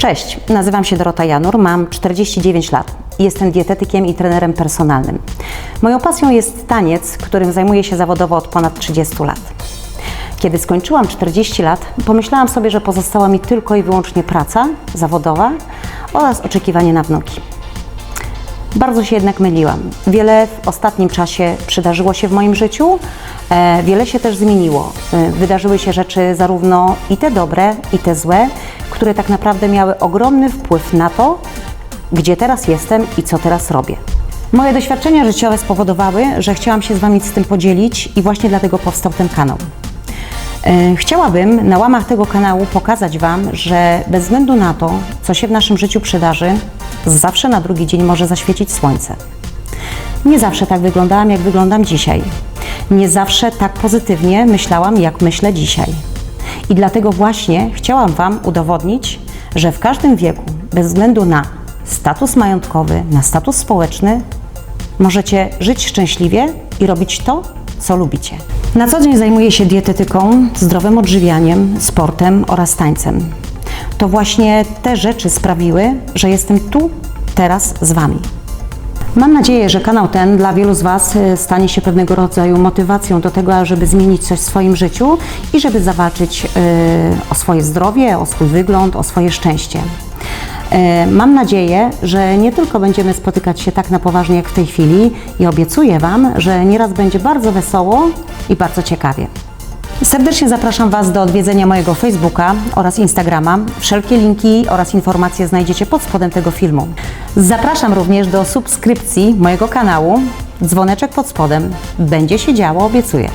Cześć, nazywam się Dorota Janur, mam 49 lat. Jestem dietetykiem i trenerem personalnym. Moją pasją jest taniec, którym zajmuję się zawodowo od ponad 30 lat. Kiedy skończyłam 40 lat, pomyślałam sobie, że pozostała mi tylko i wyłącznie praca zawodowa oraz oczekiwanie na wnuki. Bardzo się jednak myliłam. Wiele w ostatnim czasie przydarzyło się w moim życiu, e, wiele się też zmieniło. E, wydarzyły się rzeczy zarówno i te dobre, i te złe, które tak naprawdę miały ogromny wpływ na to, gdzie teraz jestem i co teraz robię. Moje doświadczenia życiowe spowodowały, że chciałam się z Wami z tym podzielić i właśnie dlatego powstał ten kanał. E, Chciałabym na łamach tego kanału pokazać Wam, że bez względu na to, co się w naszym życiu przydarzy, zawsze na drugi dzień może zaświecić słońce. Nie zawsze tak wyglądałam, jak wyglądam dzisiaj. Nie zawsze tak pozytywnie myślałam, jak myślę dzisiaj. I dlatego właśnie chciałam Wam udowodnić, że w każdym wieku, bez względu na status majątkowy, na status społeczny, możecie żyć szczęśliwie i robić to, co lubicie. Na co dzień zajmuję się dietetyką, zdrowym odżywianiem, sportem oraz tańcem. To właśnie te rzeczy sprawiły, że jestem tu, teraz z Wami. Mam nadzieję, że kanał ten dla wielu z Was y, stanie się pewnego rodzaju motywacją do tego, żeby zmienić coś w swoim życiu i żeby zawalczyć y, o swoje zdrowie, o swój wygląd, o swoje szczęście. E, Mam nadzieję, że nie tylko będziemy spotykać się tak na poważnie jak w tej chwili i obiecuję Wam, że nieraz będzie bardzo wesoło i bardzo ciekawie. Serdecznie zapraszam Was do odwiedzenia mojego Facebooka oraz Instagrama. Wszelkie linki oraz informacje znajdziecie pod spodem tego filmu. Zapraszam również do subskrypcji mojego kanału. Dzwoneczek pod spodem. Będzie się działo, obiecuję.